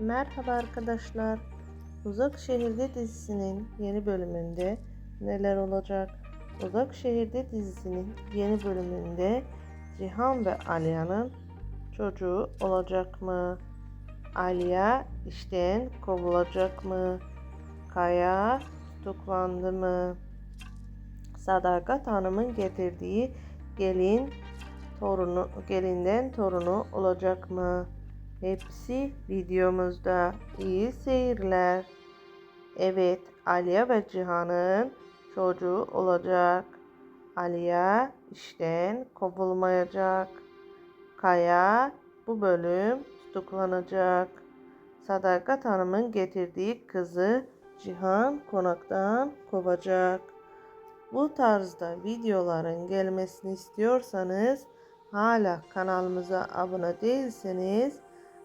Merhaba arkadaşlar. Uzak Şehirde dizisinin yeni bölümünde neler olacak? Uzak Şehirde dizisinin yeni bölümünde Cihan ve Aliya'nın çocuğu olacak mı? Aliya işten kovulacak mı? Kaya tutuklandı mı? Sadakat Hanım'ın getirdiği gelin torunu gelinden torunu olacak mı? Hepsi videomuzda. İyi seyirler. Evet, Aliye ve Cihan'ın çocuğu olacak. Aliye işten kovulmayacak. Kaya bu bölüm tutuklanacak. Sadakat Hanım'ın getirdiği kızı Cihan konaktan kovacak. Bu tarzda videoların gelmesini istiyorsanız hala kanalımıza abone değilseniz